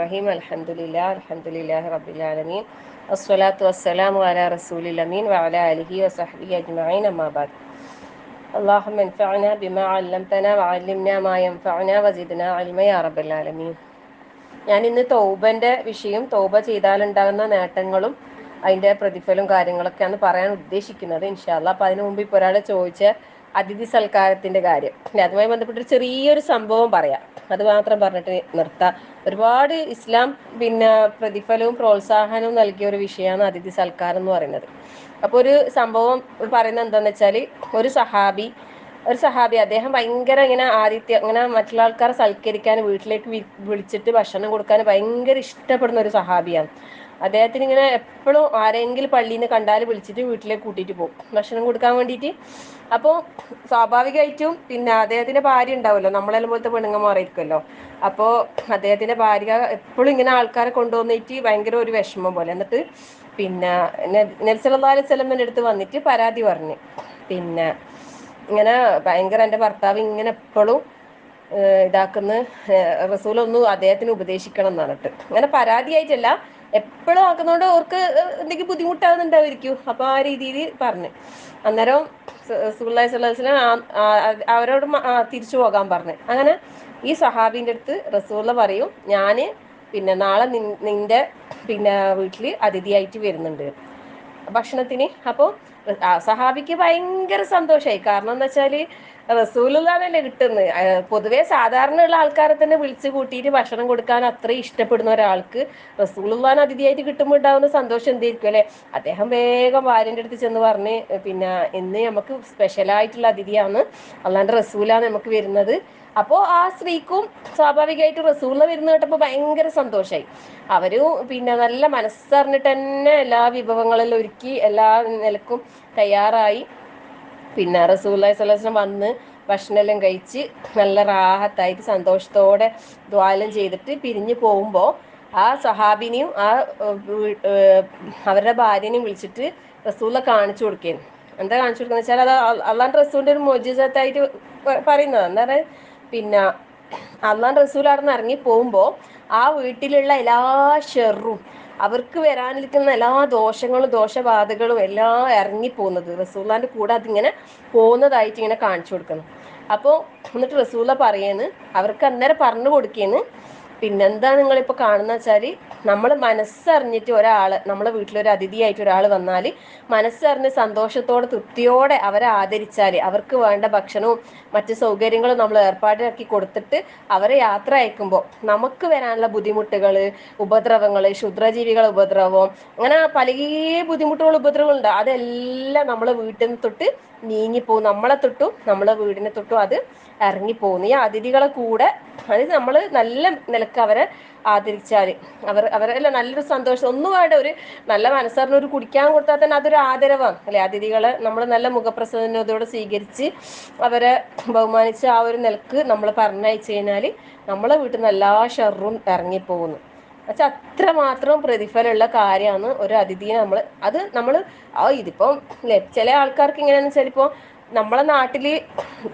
റഹീം അൽഹംദുലില്ലാ അൽഹംദുലില്ലാഹി റബ്ബിൽ ആലമീൻ വസ്സലാത്തു വസ്സലാമു അലാ റസൂലിൽ അമീൻ വഅലാ ആലിഹി വസഹ്ബിഹി അജ്മഈൻ അമ്മാ ബഅദ് اللهم انفعنا بما علمتنا وعلمنا ما ينفعنا وزدنا علما يا رب العالمين ഞാൻ ഇന്ന് തൗബന്റെ വിഷയം തൗബ ചെയ്താലുണ്ടാകുന്ന നേട്ടങ്ങളും അതിന്റെ പ്രതിഫലവും കാര്യങ്ങളൊക്കെയാണ് പറയാൻ ഉദ്ദേശിക്കുന്നത് ഇൻഷാല്ല അപ്പൊ അതിനു മുമ്പ് ഇപ്പൊ ഒരാൾ ചോദിച്ച അതിഥി സൽക്കാരത്തിന്റെ കാര്യം. പിന്നെ അതുമായി ബന്ധപ്പെട്ട ചെറിയൊരു സംഭവം പറയാം. അത് മാത്രം പറഞ്ഞിട്ട് നിർത്താം. ഒരുപാട് ഇസ്ലാം പിന്നെ പ്രതിഫലവും പ്രോത്സാഹനവും നൽകിയ ഒരു വിഷയമാണ് അതിഥി സൽക്കാരം എന്ന് പറയുന്നത്. അപ്പൊ ഒരു സംഭവം പറയുന്നത് എന്താന്ന് വെച്ചാൽ ഒരു സഹാബി ഒരു സഹാബി അദ്ദേഹം ഭയങ്കര ഇങ്ങനെ ആദിത്യ ഇങ്ങനെ മറ്റുള്ള ആൾക്കാരെ സൽക്കരിക്കാൻ വീട്ടിലേക്ക് വിളിച്ചിട്ട് ഭക്ഷണം കൊടുക്കാൻ ഭയങ്കര ഇഷ്ടപ്പെടുന്ന ഒരു സഹാബിയാണ്. അദ്ദേഹത്തിന് ഇങ്ങനെ എപ്പോഴും ആരെങ്കിലും പള്ളിയിൽ നിന്ന് കണ്ടാൽ വിളിച്ചിട്ട് വീട്ടിലേക്ക് കൂട്ടിയിട്ട് പോകും. ഭക്ഷണം കൊടുക്കാൻ വേണ്ടിയിട്ട് അപ്പോൾ സ്വാഭാവികമായിട്ടും പിന്നെ അദ്ദേഹത്തിന്റെ ഭാര്യ ഉണ്ടാവുമല്ലോ. നമ്മളെല്ലാം പോലത്തെ പെണ്ണുങ്ങന്മാരായിരിക്കുമല്ലോ അപ്പോൾ അദ്ദേഹത്തിന്റെ ഭാര്യ എപ്പോഴും ഇങ്ങനെ ആൾക്കാരെ കൊണ്ടുവന്നിട്ട് ഭയങ്കര ഒരു വിഷമം പോലെ. എന്നിട്ട് പിന്നെ നബ്സല്ലാ അലൈഹി അടുത്ത് വന്നിട്ട് പരാതി പറഞ്ഞു. പിന്നെ ഇങ്ങനെ ഭയങ്കര എന്റെ ഭർത്താവ് ഇങ്ങനെ എപ്പോഴും ഇതാക്കുന്ന റസൂലൊന്നും അദ്ദേഹത്തിന് ഉപദേശിക്കണം എന്ന് പറഞ്ഞിട്ട് അങ്ങനെ പരാതിയായിട്ടല്ല എപ്പോഴും ആക്കുന്നതുകൊണ്ട് അവർക്ക് എന്തെങ്കിലും ബുദ്ധിമുട്ടാകുന്നുണ്ടാവുമായിരിക്കും അപ്പൊ ആ രീതിയിൽ പറഞ്ഞു. അന്നേരം സുല്ലാഹി സ്വലം അവരോട് തിരിച്ചു പോകാൻ പറഞ്ഞു. അങ്ങനെ ഈ സഹാബിന്റെ അടുത്ത് റസൂല പറയും ഞാൻ പിന്നെ നാളെ നിന്റെ പിന്നെ വീട്ടിൽ അതിഥിയായിട്ട് വരുന്നുണ്ട് ഭക്ഷണത്തിന്. അപ്പോൾ സഹാബിക്ക് ഭയങ്കര സന്തോഷമായി കാരണം എന്താ വെച്ചാൽ റസൂലുള്ളാനല്ലേ കിട്ടുന്നത്. പൊതുവെ സാധാരണ ഉള്ള ആൾക്കാരെ തന്നെ വിളിച്ചു കൂട്ടിയിട്ട് ഭക്ഷണം കൊടുക്കാൻ അത്രയും ഇഷ്ടപ്പെടുന്ന ഒരാൾക്ക് റസൂലുള്ളാൻ അതിഥിയായിട്ട് കിട്ടുമ്പോൾ ഉണ്ടാവുന്ന സന്തോഷം എന്തായിരിക്കും അല്ലെ? അദ്ദേഹം വേഗം ഭാര്യന്റെ അടുത്ത് ചെന്ന് പറഞ്ഞ് പിന്നെ ഇന്ന് നമുക്ക് സ്പെഷ്യലായിട്ടുള്ള അതിഥിയാണ് അല്ലാണ്ട് റസൂലാണ് നമുക്ക് വരുന്നത്. അപ്പോൾ ആ സ്ത്രീക്കും സ്വാഭാവികമായിട്ട് റസൂള വരുന്ന കേട്ടപ്പോൾ ഭയങ്കര സന്തോഷമായി അവർ പിന്നെ നല്ല മനസ്സറിഞ്ഞിട്ട് തന്നെ എല്ലാ വിഭവങ്ങളെല്ലാം ഒരുക്കി എല്ലാ നിലക്കും തയ്യാറായി. പിന്നെ റസൂല്ലാ സ്വലം വന്ന് ഭക്ഷണമെല്ലാം കഴിച്ച് നല്ല റാഹത്തായിട്ട് സന്തോഷത്തോടെ ദ്വാലം ചെയ്തിട്ട് പിരിഞ്ഞു പോകുമ്പോൾ ആ സഹാബിനെയും ആ അവരുടെ ഭാര്യനെയും വിളിച്ചിട്ട് റസൂല കാണിച്ചു കൊടുക്കുകയാണ് എന്താ കാണിച്ചു കൊടുക്കുന്നത് വെച്ചാൽ അത് അള്ളാൻ റസൂലിന്റെ ഒരു മോജിസത്തായിട്ട് പറയുന്നത്. എന്താ പറയുക പിന്നെ അള്ളാൻ റസൂൽ അവിടെ നിന്ന് ഇറങ്ങി പോകുമ്പോൾ ആ വീട്ടിലുള്ള എല്ലാ ഷെറും അവർക്ക് വരാനിരിക്കുന്ന എല്ലാ ദോഷങ്ങളും ദോഷബാധകളും എല്ലാം ഇറങ്ങിപ്പോകുന്നത്. റസൂല്ലാന്റെ കൂടെ അതിങ്ങനെ പോകുന്നതായിട്ട് ഇങ്ങനെ കാണിച്ചു കൊടുക്കുന്നു. അപ്പോൾ എന്നിട്ട് റസൂല പറയുന്നു അവർക്ക് അന്നേരം പറഞ്ഞു കൊടുക്കേന്ന് പിന്നെന്താ നിങ്ങളിപ്പോൾ കാണുന്ന വെച്ചാൽ നമ്മൾ മനസ്സറിഞ്ഞിട്ട് ഒരാൾ നമ്മളെ വീട്ടിലൊരു അതിഥിയായിട്ട് ഒരാൾ വന്നാൽ മനസ്സറിഞ്ഞ് സന്തോഷത്തോടെ തൃപ്തിയോടെ അവരെ ആദരിച്ചാൽ അവർക്ക് വേണ്ട ഭക്ഷണവും മറ്റു സൗകര്യങ്ങളും നമ്മൾ ഏർപ്പാടാക്കി കൊടുത്തിട്ട് അവരെ യാത്ര അയക്കുമ്പോൾ നമുക്ക് വരാനുള്ള ബുദ്ധിമുട്ടുകൾ ഉപദ്രവങ്ങൾ ക്ഷുദ്രജീവികളുടെ ഉപദ്രവം അങ്ങനെ പല ബുദ്ധിമുട്ടുകൾ ഉപദ്രവങ്ങളുണ്ട് അതെല്ലാം നമ്മളെ വീട്ടിൽ നിന്ന് തൊട്ട് നീങ്ങിപ്പോകും. നമ്മളെ തൊട്ടും നമ്മളെ വീടിനെ തൊട്ടും അത് ഇറങ്ങിപ്പോകുന്നു ഈ അതിഥികളെ കൂടെ അത് നമ്മൾ നല്ല നിലയ്ക്ക് അവരെ ആദരിച്ചാൽ അവർ അവരല്ല നല്ലൊരു സന്തോഷം. ഒന്നും വേണ്ട ഒരു നല്ല മനസ്സറിന് ഒരു കുടിക്കാൻ കൊടുത്താൽ തന്നെ അതൊരു ആദരവാണ്. അല്ലെ അതിഥികളെ നമ്മൾ നല്ല മുഖപ്രസന്നതയോടെ സ്വീകരിച്ച് അവരെ ബഹുമാനിച്ച് ആ ഒരു നിലയ്ക്ക് നമ്മൾ പറഞ്ഞയച്ചു കഴിഞ്ഞാൽ നമ്മളെ വീട്ടിൽ നിന്ന് എല്ലാ ഷെറും ഇറങ്ങിപ്പോകുന്നു. പക്ഷെ അത്രമാത്രം പ്രതിഫലമുള്ള കാര്യമാണ് ഒരു അതിഥിയെ നമ്മൾ അത് നമ്മൾ ആ ഇതിപ്പം ചില ആൾക്കാർക്ക് ഇങ്ങനെയാണെന്ന് വെച്ചാൽ ഇപ്പോൾ നമ്മളെ നാട്ടിൽ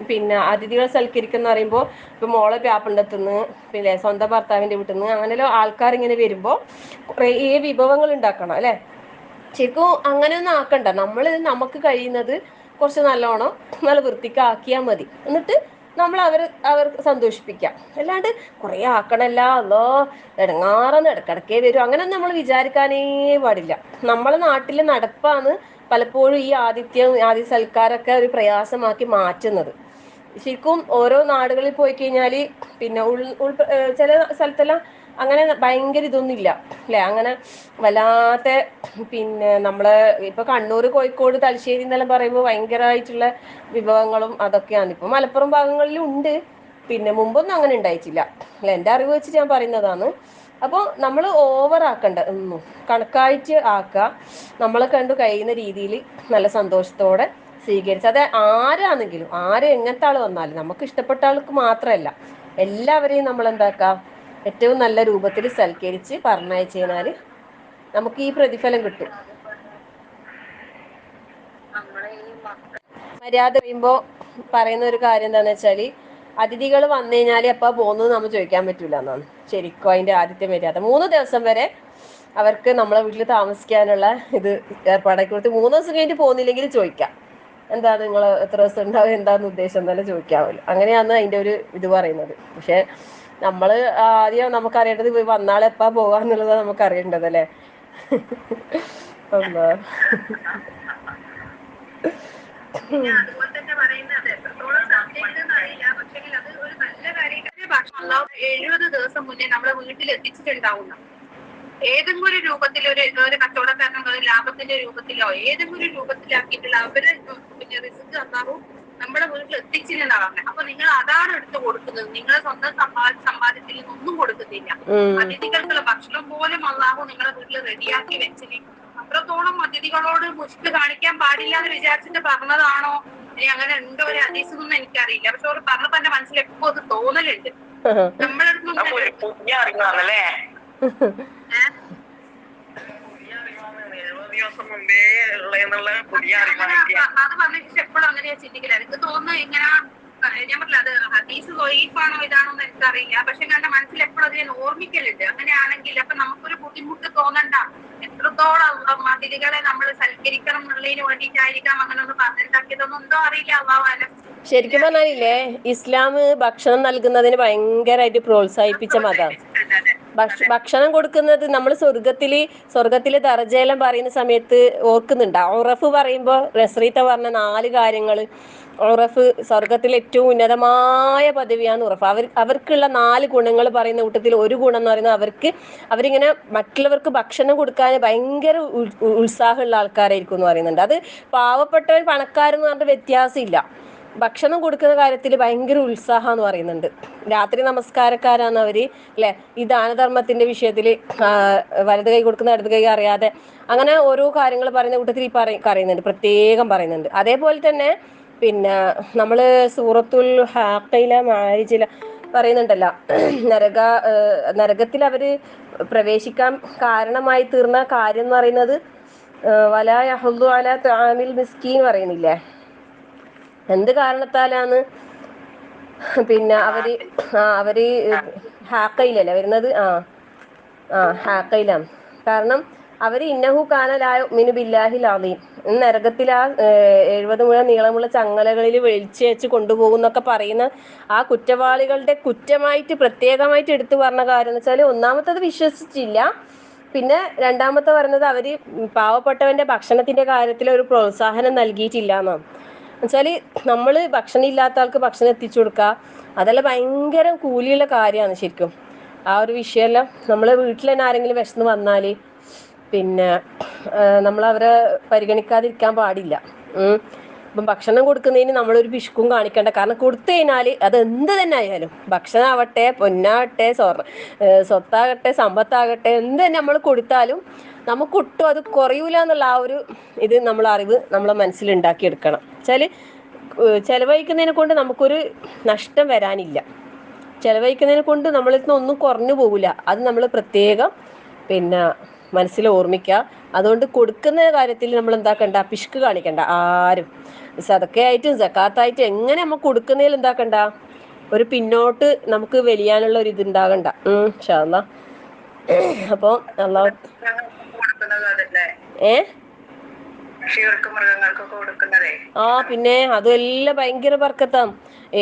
പിന്നെ അതിഥികൾ സൽക്കരിക്കുന്ന പറയുമ്പോൾ ഇപ്പൊ മോളെ പ്യാപ്പണ്ടത്തുനിന്ന് പിന്നെ സ്വന്തം ഭർത്താവിന്റെ വീട്ടിൽ നിന്ന് അങ്ങനെ ആൾക്കാർ ഇങ്ങനെ വരുമ്പോൾ കുറേ വിഭവങ്ങൾ ഉണ്ടാക്കണം അല്ലെ? ശരിക്കും അങ്ങനെയൊന്നും ആക്കണ്ട. നമ്മൾ നമുക്ക് കഴിയുന്നത് കുറച്ച് നല്ലോണം നല്ല വൃത്തിക്ക് ആക്കിയാൽ മതി. എന്നിട്ട് നമ്മൾ അവർ അവർക്ക് സന്തോഷിപ്പിക്കാം. അല്ലാണ്ട് കുറേ ആക്കണല്ല അതോ ഇടങ്ങാറന്ന് ഇടക്കിടക്കേ വരും. അങ്ങനെ നമ്മൾ വിചാരിക്കാനേ പാടില്ല. നമ്മളെ നാട്ടിലെ നടപ്പാണ് പലപ്പോഴും ഈ ആതിഥ്യം ആദ്യ സൽക്കാരൊക്കെ ഒരു പ്രയാസമാക്കി മാറ്റുന്നത്. ശരിക്കും ഓരോ നാടുകളിൽ പോയി കഴിഞ്ഞാൽ പിന്നെ ഉൾ ഉൾ ചില സ്ഥലത്തെല്ലാം അങ്ങനെ ഭയങ്കര ഇതൊന്നുമില്ല അല്ലെ? അങ്ങനെ വല്ലാത്ത പിന്നെ നമ്മളെ ഇപ്പൊ കണ്ണൂർ കോഴിക്കോട് തലശ്ശേരി എന്നെല്ലാം പറയുമ്പോൾ ഭയങ്കരമായിട്ടുള്ള വിഭവങ്ങളും അതൊക്കെയാണ്. ഇപ്പൊ മലപ്പുറം ഭാഗങ്ങളിലും ഉണ്ട്. പിന്നെ മുമ്പൊന്നും അങ്ങനെ ഉണ്ടായിട്ടില്ല. അല്ലെ? എന്റെ അറിവ് വെച്ചിട്ട് ഞാൻ പറയുന്നതാണ്. അപ്പോൾ നമ്മൾ ഓവർ ആക്കണ്ട. കണക്കായിട്ട് ആക്കുക നമ്മളെ കണ്ടു കഴിയുന്ന രീതിയിൽ നല്ല സന്തോഷത്തോടെ സ്വീകരിച്ച്. അത് ആരാണെങ്കിലും ആര് എങ്ങനത്തെ ആൾ വന്നാലും നമുക്ക് ഇഷ്ടപ്പെട്ട ആൾക്ക് മാത്രമല്ല എല്ലാവരെയും നമ്മൾ എന്താക്കാം? ഏറ്റവും നല്ല രൂപത്തിൽ സൽക്കരിച്ച് പറഞ്ഞയച്ചു കഴിഞ്ഞാൽ നമുക്ക് ഈ പ്രതിഫലം കിട്ടും. മര്യാദ പറയുമ്പോൾ പറയുന്ന ഒരു കാര്യം എന്താണെന്ന് വെച്ചാൽ അതിഥികൾ വന്നു കഴിഞ്ഞാൽ എപ്പോൾ പോകുന്നത് നമ്മൾ ചോദിക്കാൻ പറ്റില്ല എന്നാണ്. ശരിക്കും അതിന്റെ ആദ്യത്തെ മര്യാദ മൂന്ന് ദിവസം വരെ അവർക്ക് നമ്മളെ വീട്ടിൽ താമസിക്കാനുള്ള ഇത് ഏർപ്പാടാക്കി കൊടുത്ത് മൂന്ന് ദിവസം കഴിഞ്ഞിട്ട് പോകുന്നില്ലെങ്കിൽ ചോദിക്കാം. എന്താ നിങ്ങൾ എത്ര ദിവസം ഉണ്ടാവും? എന്താന്ന് ഉദ്ദേശം എന്നല്ല ചോദിക്കാമല്ലോ അങ്ങനെയാണ് അതിന്റെ ഒരു ഇത് പറയുന്നത്. പക്ഷെ നമ്മൾ ആദ്യം നമുക്കറിയേണ്ടത് പോയി വന്നാൾ എപ്പാ പോവാന്നുള്ളത് നമുക്ക് അറിയേണ്ടത് അല്ലേ എന്താ തന്നെ എഴുപത് ദിവസം മുന്നേ നമ്മളെ വീട്ടിൽ എത്തിച്ചിട്ടുണ്ടാവുന്ന ഏതെങ്കിലും ഒരു രൂപത്തിൽ ഒരു ഒരു കച്ചവടക്കാരനോ ഒരു ലാഭത്തിന്റെ രൂപത്തിലോ ഏതെങ്കിലും ഒരു രൂപത്തിലാക്കിയിട്ടുള്ള അവരെ പിന്നെ റിസ്ക് തന്നാവും നമ്മുടെ വീട്ടിൽ എത്തിച്ചില്ലെന്നാണ് പറഞ്ഞത് അപ്പൊ നിങ്ങൾ അതാണ് എടുത്ത് കൊടുക്കുന്നത്. നിങ്ങളെ സ്വന്തം സമ്പാദ സമ്പാദ്യത്തിൽ ഒന്നും കൊടുക്കുന്നില്ല. അതിഥികൾക്കുള്ള ഭക്ഷണം പോലും അള്ളാഹു നിങ്ങളെ വീട്ടിൽ റെഡിയാക്കി വെച്ചിന് അത്രത്തോളം അതിഥികളോട് മുഷ്ട് കാണിക്കാൻ പാടില്ല എന്ന് വിചാരിച്ചിട്ട് പറഞ്ഞതാണോ? ഇനി അങ്ങനെ ഉണ്ടോ ഒരു ഹദീസൊന്നും എനിക്കറിയില്ല. പക്ഷെ അവർ പറഞ്ഞപ്പോ എന്റെ മനസ്സിൽ എപ്പോ അത് തോന്നലുണ്ട്. നമ്മളെ ദിവസം മുമ്പേ പുതിയ. അത് പറഞ്ഞിട്ട് എപ്പോഴും അങ്ങനെയാ ചിന്തിക്കില്ല എനിക്ക് തോന്നുന്നു ഇങ്ങനെ ഞാൻ പറഞ്ഞില്ല അത് ഹദീസ് ലൊയ്ഫാണോ ഇതാണോ എന്ന് എനിക്കറിയില്ല. പക്ഷെ എന്റെ മനസ്സിൽ എപ്പോഴും അത് ഞാൻ ഓർമ്മിക്കലുണ്ട്. അങ്ങനെയാണെങ്കിൽ അപ്പൊ നമുക്കൊരു ബുദ്ധിമുട്ട് തോന്നണ്ട. എത്രത്തോളം അതിഥികളെ നമ്മൾ സൽക്കരിക്കണം എന്നുള്ളതിന് വേണ്ടിയിട്ടായിരിക്കാം അങ്ങനെ ഒന്ന് പറഞ്ഞിട്ടുണ്ടാക്കിയതൊന്നും എന്തോ അറിയില്ല അള്ളാഹ് ശരിക്കും പറഞ്ഞാലില്ലേ ഇസ്ലാം ഭക്ഷണം നൽകുന്നതിന് ഭയങ്കരമായിട്ട് പ്രോത്സാഹിപ്പിച്ച മതം. ഭക്ഷ ഭക്ഷണം കൊടുക്കുന്നത് നമ്മൾ സ്വർഗത്തിൽ സ്വർഗത്തിലെ ദർജയെല്ലാം പറയുന്ന സമയത്ത് ഓർക്കുന്നുണ്ട്. ഔറഫ് പറയുമ്പോൾ റസ്രീത്ത പറഞ്ഞ നാല് കാര്യങ്ങൾ ഔറഫ് സ്വർഗത്തിലെ ഏറ്റവും ഉന്നതമായ പദവിയാണ് ഉറഫ്. അവർ അവർക്കുള്ള നാല് ഗുണങ്ങൾ പറയുന്ന കൂട്ടത്തിൽ ഒരു ഗുണം എന്ന് പറയുന്നത് അവർക്ക് അവരിങ്ങനെ മറ്റുള്ളവർക്ക് ഭക്ഷണം കൊടുക്കാൻ ഭയങ്കര ഉത്സാഹമുള്ള ആൾക്കാരായിരിക്കും എന്ന് പറയുന്നുണ്ട്. അത് പാവപ്പെട്ടവൻ പണക്കാരെന്ന് പറഞ്ഞിട്ട് വ്യത്യാസമില്ല. ഭക്ഷണം കൊടുക്കുന്ന കാര്യത്തിൽ ഭയങ്കര ഉത്സാഹം എന്ന് പറയുന്നുണ്ട്. രാത്രി നമസ്കാരക്കാരാണ് അവർ അല്ലെ? ഈ ദാനധർമ്മത്തിന്റെ വിഷയത്തിൽ വലത് കൈ കൊടുക്കുന്ന ഇടത് കൈ അറിയാതെ. അങ്ങനെ ഓരോ കാര്യങ്ങൾ പറയുന്ന കൂട്ടത്തിൽ ഈ പറയുന്നുണ്ട്. പ്രത്യേകം പറയുന്നുണ്ട്. അതേപോലെ തന്നെ പിന്നെ നമ്മൾ സൂറത്തുൽ ഹാക്കയില മാരിജില പറയുന്നുണ്ടല്ലോ നരക നരകത്തിൽ അവർ പ്രവേശിക്കാൻ കാരണമായി തീർന്ന കാര്യം എന്ന് പറയുന്നത് വല യഹുദു അല താമിൽ മിസ്കീൻ പറയുന്നില്ലേ? എന്ത് കാരണത്താലാണ് പിന്നെ അവർ ആ അവർ ഹാക്കയിലല്ലേ വരുന്നത്? ആ ആ ഹാക്കയിലാണ് കാരണം അവർ ഇന്നഹു കാനലായ മിനു ബില്ലാഹിൽ അലീം നരകത്തിൽ ആ എഴുപത് മുഴ നീളമുള്ള ചങ്ങലകളിൽ വെളിച്ചേച്ച് കൊണ്ടുപോകുന്നൊക്കെ പറയുന്ന ആ കുറ്റവാളികളുടെ കുറ്റമായിട്ട് പ്രത്യേകമായിട്ട് എടുത്തു പറഞ്ഞ കാര്യം എന്ന് വെച്ചാൽ ഒന്നാമത്തത് വിശ്വസിച്ചില്ല. പിന്നെ രണ്ടാമത്തെ പറയുന്നത് അവർ പാവപ്പെട്ടവന്റെ ഭക്ഷണത്തിന്റെ കാര്യത്തിൽ ഒരു പ്രോത്സാഹനം നൽകിയിട്ടില്ല എന്നാണ് എന്നുവെച്ചാൽ നമ്മൾ ഭക്ഷണം ഇല്ലാത്ത ആൾക്ക് ഭക്ഷണം എത്തിച്ചു കൊടുക്കുക അതെല്ലാം ഭയങ്കര കൂലിയുള്ള കാര്യമാണ് ശരിക്കും. ആ ഒരു വിഷയമെല്ലാം നമ്മളെ വീട്ടിൽ തന്നെ ആരെങ്കിലും വിശന്ന് വന്നാൽ പിന്നെ നമ്മൾ അവരെ പരിഗണിക്കാതിരിക്കാൻ പാടില്ല. ഇപ്പം ഭക്ഷണം കൊടുക്കുന്നതിന് നമ്മളൊരു പിശുക്കും കാണിക്കേണ്ട. കാരണം കൊടുത്തു കഴിഞ്ഞാൽ അത് എന്ത് തന്നെ ആയാലും ഭക്ഷണമാവട്ടെ പൊന്നാവട്ടെ സ്വർണ സ്വത്താകട്ടെ സമ്പത്താകട്ടെ എന്ത് തന്നെ നമ്മൾ കൊടുത്താലും നമുക്കൊട്ടും അത് കുറയൂല എന്നുള്ള ആ ഒരു ഇത് നമ്മൾ അറിവ് നമ്മളെ മനസ്സിൽ ഉണ്ടാക്കിയെടുക്കണം വെച്ചാൽ ചെലവഴിക്കുന്നതിനെ കൊണ്ട് നമുക്കൊരു നഷ്ടം വരാനില്ല. ചെലവഴിക്കുന്നതിനെ കൊണ്ട് നമ്മളിൽ നിന്ന് ഒന്നും കുറഞ്ഞു പോകില്ല അത് നമ്മൾ പ്രത്യേകം പിന്നെ മനസ്സിൽ ഓർമ്മിക്കുക. അതുകൊണ്ട് കൊടുക്കുന്ന കാര്യത്തിൽ നമ്മൾ എന്താക്കണ്ട? പിശുക്ക് കാണിക്കണ്ട. ആരും. സതക്കയായിട്ടും സക്കാത്തായിട്ടും എങ്ങനെ നമ്മൾ കൊടുക്കുന്നതിൽ എന്താക്കണ്ട? ഒരു പിന്നോട്ട് നമുക്ക് വലിയാനുള്ള ഒരു ഇത് ഉണ്ടാകണ്ട. ഉം ഷാല്ല അപ്പൊ അള്ളാഹു കൊടുക്കുന്നത് അതല്ലേ ഏ കൃഷികൾക്ക് മൃഗങ്ങൾക്കൊക്കെ കൊടുക്കുന്നതേ. ആ പിന്നെ അതെല്ലാം ഭയങ്കര ബർക്കത്താം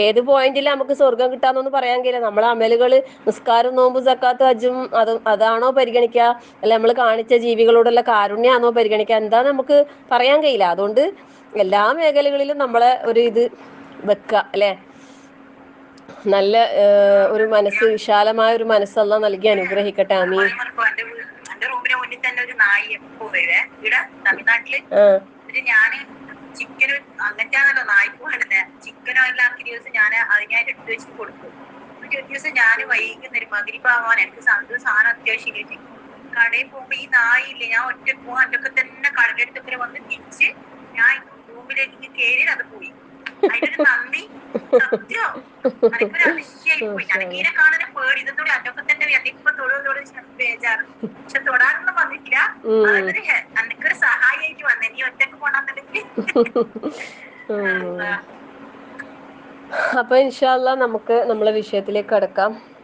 ഏത് പോയിന്റിൽ നമുക്ക് സ്വർഗം കിട്ടാന്നൊന്നും പറയാൻ കഴിയില്ല. നമ്മളെ അമലുകൾ നിസ്കാരം നോമ്പ് സക്കാത്ത് അജും അത് അതാണോ പരിഗണിക്കുക അല്ല നമ്മൾ കാണിച്ച ജീവികളോടുള്ള കാരുണ്യാണോ പരിഗണിക്കുക എന്താ നമുക്ക് പറയാൻ കഴിയില്ല. അതുകൊണ്ട് എല്ലാ മേഖലകളിലും നമ്മളെ ഒരു ഇത് വെക്ക അല്ലെ? നല്ല ഒരു മനസ്സ് വിശാലമായ ഒരു മനസ്സല്ല നൽകി അനുഗ്രഹിക്കട്ടെ. അമീൻ എന്റെ റൂമിന് മുന്നിൽ തന്നെ ഒരു നായി എപ്പോ വരെ? ഇവിടെ തമിഴ്നാട്ടിൽ എന്നിട്ട് ഞാൻ ചിക്കൻ അങ്ങനത്തെയാണല്ലോ നായ്ക്ക് വേണ്ടത് ചിക്കനോ ആക്കി ദിവസം ഞാൻ അതിനായിട്ട് എടുത്തു വെച്ച് കൊടുത്തു. എന്നിട്ട് ഒരു ദിവസം ഞാൻ വൈകുന്നേരം മകരിപ്പാവാൻ എനിക്ക് സ- ഒരു സാധനം അത്യാവശ്യം ഇല്ലേ കടയിൽ പോകുമ്പോ ഈ നായില്ലേ ഞാൻ ഒറ്റ പോവാൻ അതൊക്കെ തന്നെ കടയുടെ അടുത്തൊക്കെ വന്ന് തിരിച്ച് ഞാൻ റൂമിലേക്ക് കയറി അത് പോയി. അതിനൊരു നന്ദി. സത്യം. എനിക്കൊരു അതിശയായി പോയി എനിക്ക് ഇതിനെ കാണാൻ പേടി. ഇതൊന്നും അതൊക്കെ തന്നെ അതിപ്പോ തൊഴിലോട് ബേജാറ്. പക്ഷെ തൊടാനൊന്നും വന്നിട്ടില്ല. ഉം. അതൊരു ഹെ- എനിക്കൊരു സഹായിയായിട്ട് വന്നെ. നീ ഒറ്റയ്ക്ക് പോണെന്നുണ്ടെങ്കിൽ. ഉം. അപ്പൊ ഇൻഷാല്ല നമുക്ക് നമ്മളെ വിഷയത്തിലേക്ക് കടക്കാം.